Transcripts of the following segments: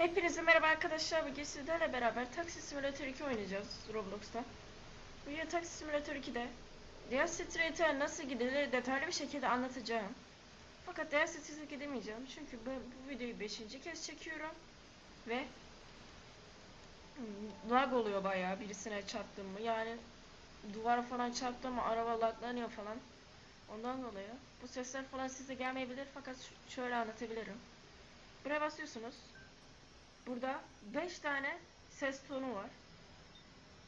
Hepinize merhaba arkadaşlar. Bugün sizlerle beraber Taxi Simulator 2 oynayacağız Roblox'ta. Bugün Taxi Simulator 2'de Diğer Street'e nasıl gidilir detaylı bir şekilde anlatacağım. Fakat Diğer Street'e gidemeyeceğim çünkü bu, bu videoyu 5. kez çekiyorum ve hmm, lag oluyor bayağı birisine çarptım mı yani duvara falan çarptım mı araba laglanıyor falan. Ondan dolayı bu sesler falan size gelmeyebilir fakat şöyle anlatabilirim. Buraya basıyorsunuz. Burada 5 tane ses tonu var.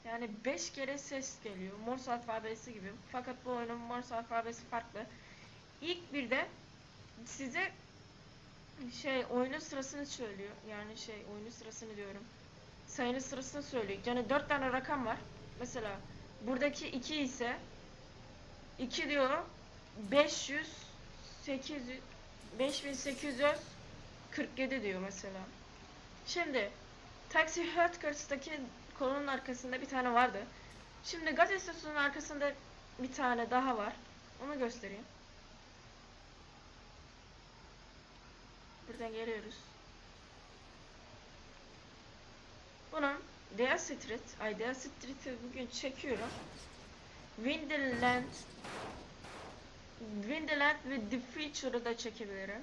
Yani 5 kere ses geliyor. Morse alfabesi gibi. Fakat bu oyunun Morse alfabesi farklı. İlk bir de size şey oyunun sırasını söylüyor. Yani şey oyunun sırasını diyorum. Sayının sırasını söylüyor. Yani 4 tane rakam var. Mesela buradaki 2 ise 2 diyor 500 800 5847 diyor mesela. Şimdi Taxi Headquarters'taki kolonun arkasında bir tane vardı. Şimdi gaz istasyonunun arkasında bir tane daha var. Onu göstereyim. Buradan geliyoruz. Bunun Dea Street, ay Dea Street'i bugün çekiyorum. Winterland Winterland ve The Future'ı da çekebilirim.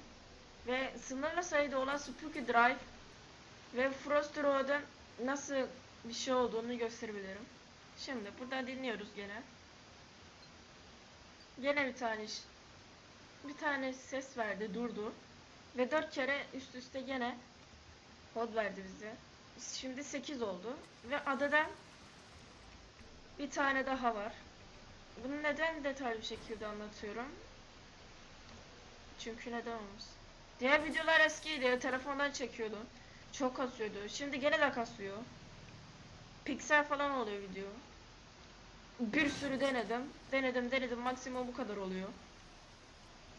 Ve sınırlı sayıda olan Spooky Drive ve Frost Road'un nasıl bir şey olduğunu gösterebilirim. Şimdi burada dinliyoruz gene. Gene bir tane bir tane ses verdi, durdu. Ve dört kere üst üste gene kod verdi bize. Şimdi 8 oldu. Ve adada bir tane daha var. Bunu neden detaylı bir şekilde anlatıyorum? Çünkü neden olmasın? Diğer videolar eskiydi. Telefondan çekiyordum. Çok kasıyordu. Şimdi gene de kasıyor. Piksel falan oluyor video. Bir sürü denedim. Denedim denedim. Maksimum bu kadar oluyor.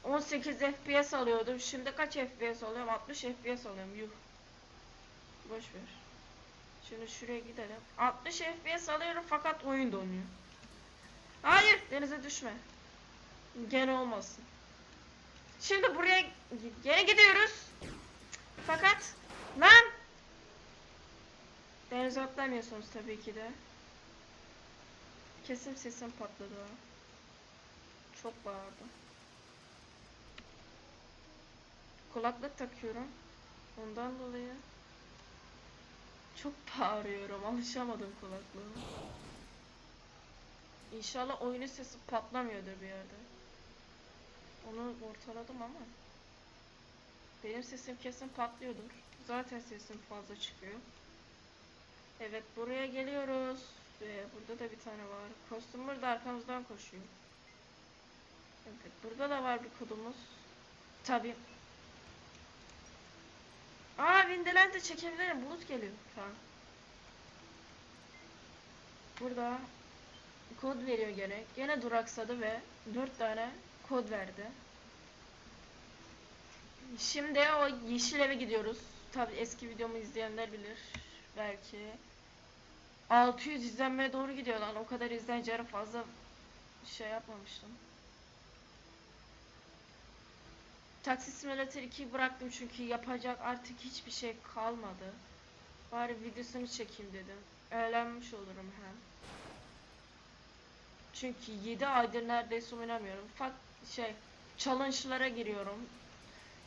18 FPS alıyordum. Şimdi kaç FPS alıyorum? 60 FPS alıyorum. Yuh. Boş ver. Şimdi şuraya gidelim. 60 FPS alıyorum fakat oyun donuyor. Hayır denize düşme. Gene olmasın. Şimdi buraya gene gidiyoruz. Fakat lan denize atlamıyorsunuz tabii ki de. Kesin sesim patladı. Çok bağırdı. Kulaklık takıyorum. Ondan dolayı çok bağırıyorum. Alışamadım kulaklığa. İnşallah oyunun sesi patlamıyordur bir yerde. Onu ortaladım ama. Benim sesim kesin patlıyordur. Zaten sesim fazla çıkıyor. Evet buraya geliyoruz. Ve burada da bir tane var. Customer da arkamızdan koşuyor. Evet burada da var bir kodumuz. Tabi. Aa Windeland'ı çekebilirim. Bulut geliyor. Tamam. Burada kod veriyor gene. Gene duraksadı ve 4 tane kod verdi. Şimdi o yeşil eve gidiyoruz. Tabi eski videomu izleyenler bilir. Belki. 600 izlenmeye doğru gidiyor lan. O kadar izleneceğine fazla şey yapmamıştım. Taksi Simulator 2'yi bıraktım çünkü yapacak artık hiçbir şey kalmadı. Bari videosunu çekeyim dedim. Eğlenmiş olurum hem. Çünkü 7 aydır neredeyse oynamıyorum. Fak şey challenge'lara giriyorum.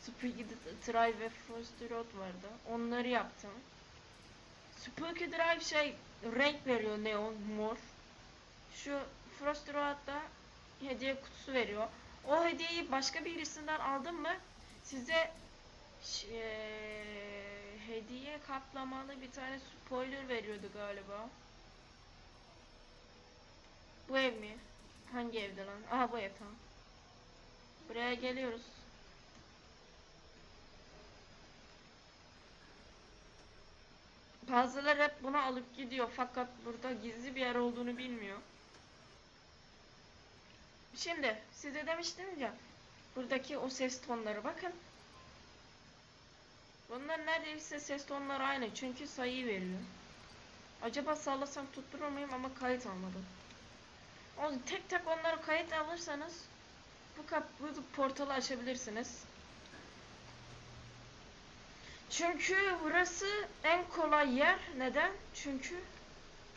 Spooky Drive ve Frosty Road vardı. Onları yaptım. Spooky Drive şey renk veriyor neon mor. Şu Frosty Road'da hediye kutusu veriyor. O hediyeyi başka birisinden aldın mı size eee, hediye kaplamalı bir tane spoiler veriyordu galiba. Bu ev mi? Hangi evde lan? Aha bu ev tamam. Buraya geliyoruz. Bazıları hep bunu alıp gidiyor fakat burada gizli bir yer olduğunu bilmiyor. Şimdi size demiştim ya buradaki o ses tonları bakın. Bunlar neredeyse ses tonları aynı çünkü sayı veriyor. Acaba sallasam tutturur muyum ama kayıt almadım. O tek tek onları kayıt alırsanız bu kap bu portalı açabilirsiniz. Çünkü burası en kolay yer. Neden? Çünkü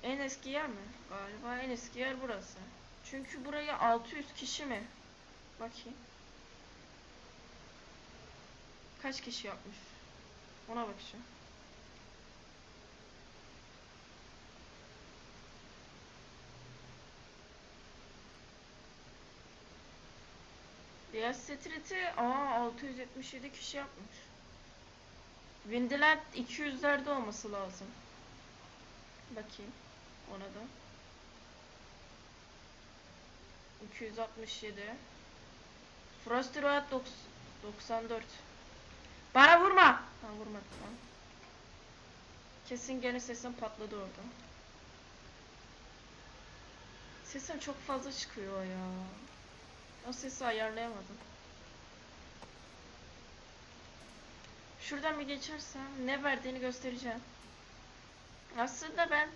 en eski yer mi? Galiba en eski yer burası. Çünkü buraya 600 kişi mi? Bakayım. Kaç kişi yapmış? Ona bakacağım. Diğer Street'i aa 677 kişi yapmış. Windyland 200'lerde olması lazım. Bakayım ona da. 267. Frosty Road 94. Bana vurma. Ha vurmadı tamam. Kesin gene sesim patladı orada. Sesim çok fazla çıkıyor ya. O sesi ayarlayamadım. Şuradan bir geçersem ne verdiğini göstereceğim. Aslında ben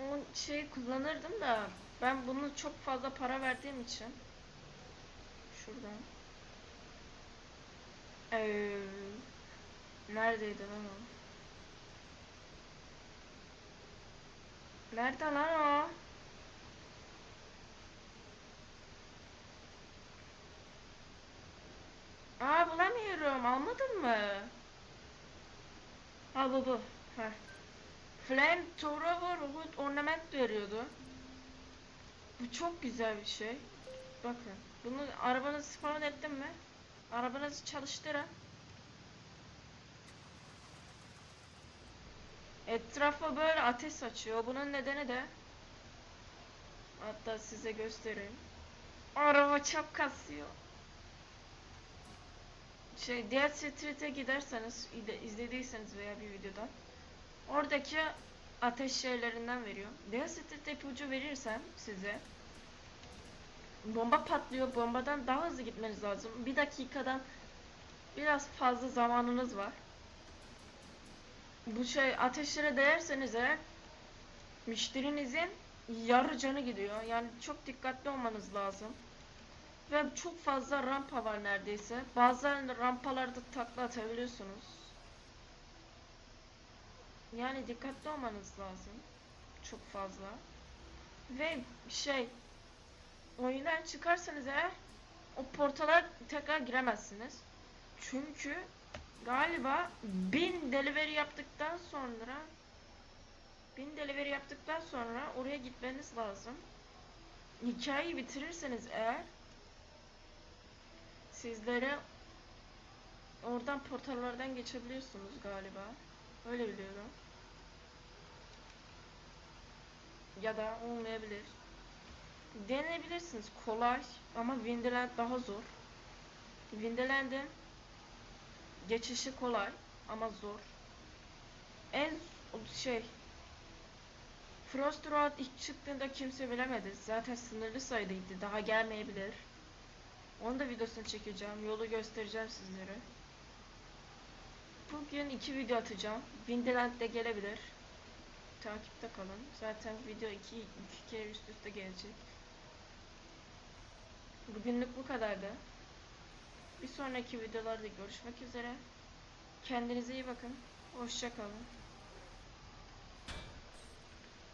o şeyi kullanırdım da ben bunu çok fazla para verdiğim için şuradan ee, neredeydi lan o? Nerede lan o? Aa bulamıyorum. Almadın mı? Ha bu bu. Flame Tower Hood Ornament veriyordu. Bu çok güzel bir şey. Bakın. Bunu arabanızı spawn ettim mi? Arabanızı çalıştırın. Etrafa böyle ateş saçıyor. Bunun nedeni de hatta size göstereyim. Araba çok kasıyor. Şey diğer Street'e giderseniz ide- izlediyseniz veya bir videodan oradaki ateş şeylerinden veriyor. Diğer Street'te ipucu verirsem size bomba patlıyor. Bombadan daha hızlı gitmeniz lazım. Bir dakikadan biraz fazla zamanınız var. Bu şey ateşlere değerseniz eğer müşterinizin yarı canı gidiyor. Yani çok dikkatli olmanız lazım. Ve çok fazla rampa var neredeyse. Bazen rampalarda takla atabiliyorsunuz. Yani dikkatli olmanız lazım. Çok fazla. Ve şey oyundan çıkarsanız eğer o portala tekrar giremezsiniz. Çünkü galiba 1000 delivery yaptıktan sonra 1000 delivery yaptıktan sonra oraya gitmeniz lazım. Hikayeyi bitirirseniz eğer sizlere oradan portallardan geçebiliyorsunuz galiba. Öyle biliyorum. Ya da olmayabilir. Deneyebilirsiniz. Kolay ama Windyland daha zor. Windyland'in geçişi kolay ama zor. En şey Frost Road ilk çıktığında kimse bilemedi. Zaten sınırlı sayıdaydı. Daha gelmeyebilir. Onu da videosunu çekeceğim. Yolu göstereceğim sizlere. Bugün iki video atacağım. Windyland de gelebilir. Takipte kalın. Zaten video iki, iki kere üst üste gelecek. Bugünlük bu kadardı. Bir sonraki videolarda görüşmek üzere. Kendinize iyi bakın. Hoşça kalın.